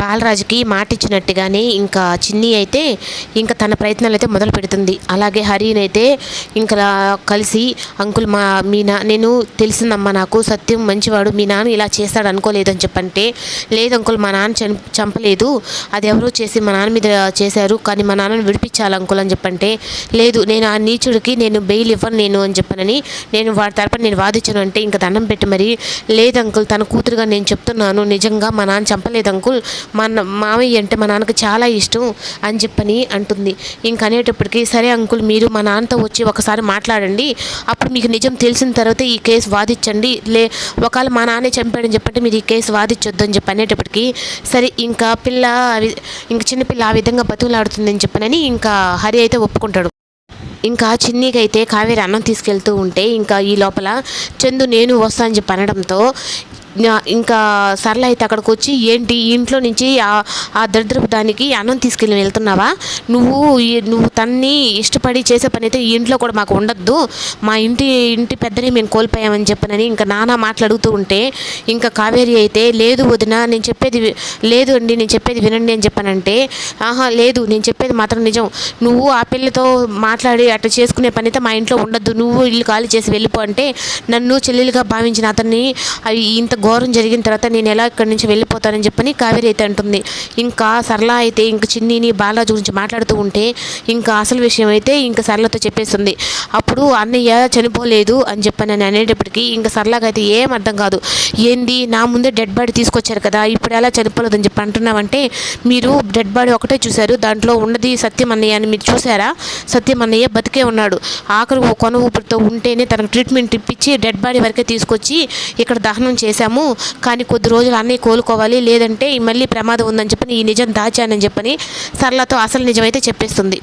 బాలరాజుకి మాట ఇచ్చినట్టుగానే ఇంకా చిన్ని అయితే ఇంకా తన ప్రయత్నాలు అయితే మొదలు పెడుతుంది. అలాగే హరిని అయితే ఇంకా కలిసి అంకుల్ మా మీ నా నేను తెలిసిందమ్మా నాకు సత్యం మంచివాడు మీ నాన్న ఇలా చేస్తాడు అనుకోలేదు అని చెప్పంటే లేదు అంకుల్ మా నాన్న చంపలేదు. అది ఎవరో చేసి మా నాన్న మీద చేశారు కానీ మా నాన్నని విడిపించాలి అంకుల్ అని చెప్పంటే లేదు నేను ఆ నీచుడికి నేను బెయిల్ ఇవ్వను నేను అని చెప్పనని నేను వాడి తరపున నేను వాదించను అంటే ఇంకా దండం పెట్టి మరి లేదు అంకుల్ తన కూతురుగా నేను చెప్తున్నాను. నిజంగా మా నాన్న చంపలేదు అంకుల్. మా మామయ్య అంటే మా నాన్నకి చాలా ఇష్టం అని చెప్పని అంటుంది. ఇంకనేటప్పటికి సరే అంకుల్ మీరు మా నాన్నతో వచ్చి ఒకసారి మాట్లాడండి. అప్పుడు మీకు నిజం తెలిసిన తర్వాత ఈ కేసు వాదించండి. లే ఒకవేళ మా నాన్నే చంపాడని చెప్పంటే మీరు ఈ కేసు వాదించొద్దు అని చెప్పి అనేటప్పటికీ సరే ఇంకా పిల్ల ఇంకా ఇంక చిన్నపిల్ల ఆ విధంగా బతుకులాడుతుందని చెప్పనని ఇంకా హరి అయితే ఒప్పుకుంటాడు. ఇంకా చిన్నీకి అయితే కావేరి అన్నం తీసుకెళ్తూ ఉంటే ఇంకా ఈ లోపల చందు నేను వస్తా అని చెప్పి అనడంతో ఇంకా సర్లే అయితే అక్కడికి వచ్చి ఏంటి ఇంట్లో నుంచి ఆ దరిద్రపు దానికి అన్నం తీసుకెళ్ళి వెళ్తున్నావా? నువ్వు ఈ- నువ్వు తన్ని ఇష్టపడి చేసే పని అయితే ఈ ఇంట్లో కూడా మాకు ఉండొద్దు. మా ఇంటి ఇంటి పెద్దనే మేము కోల్పోయామని చెప్పనని ఇంకా నానా మాట్లాడుతూ ఉంటే ఇంకా కావేరి అయితే లేదు వదిన నేను చెప్పేది లేదు అండి నేను చెప్పేది వినండి అని చెప్పానంటే ఆహా లేదు నేను చెప్పేది మాత్రం నిజం. నువ్వు ఆ పిల్లతో మాట్లాడి అట్లా చేసుకునే పని అయితే మా ఇంట్లో ఉండొద్దు. నువ్వు ఇల్లు ఖాళీ చేసి వెళ్ళిపో అంటే నన్ను చెల్లెలుగా భావించిన అతన్ని అవి ఇంత ఘోరం జరిగిన తర్వాత నేను ఎలా ఇక్కడి నుంచి వెళ్ళిపోతానని చెప్పని కావేరి అయితే అంటుంది. ఇంకా సరళ అయితే ఇంక చిన్నీని బాలాజీ గురించి మాట్లాడుతూ ఉంటే ఇంకా అసలు విషయం అయితే ఇంకా సరళతో చెప్పేస్తుంది. అప్పుడు అన్నయ్య చనిపోలేదు అని చెప్పని నేను అనేటప్పటికీ ఇంకా సరళగా అయితే ఏం అర్థం కాదు. ఏంది? నా ముందే డెడ్ బాడీ తీసుకొచ్చారు కదా ఇప్పుడు ఎలా అని చెప్పి అంటున్నామంటే మీరు డెడ్ బాడీ ఒకటే చూశారు దాంట్లో ఉన్నది సత్యం అన్నయ్య అని మీరు చూసారా సత్యం అన్నయ్య బతికే ఉన్నాడు. ఆఖరి కొన ఊపిరితో ఉంటేనే తనకు ట్రీట్మెంట్ ఇప్పించి డెడ్ బాడీ వరకే తీసుకొచ్చి ఇక్కడ దహనం చేశాము కానీ కొద్ది రోజులు అన్నీ కోలుకోవాలి లేదంటే మళ్ళీ ప్రమాదం ఉందని చెప్పని ఈ నిజం దాచానని చెప్పని సరళతో అసలు నిజమైతే చెప్పేస్తుంది.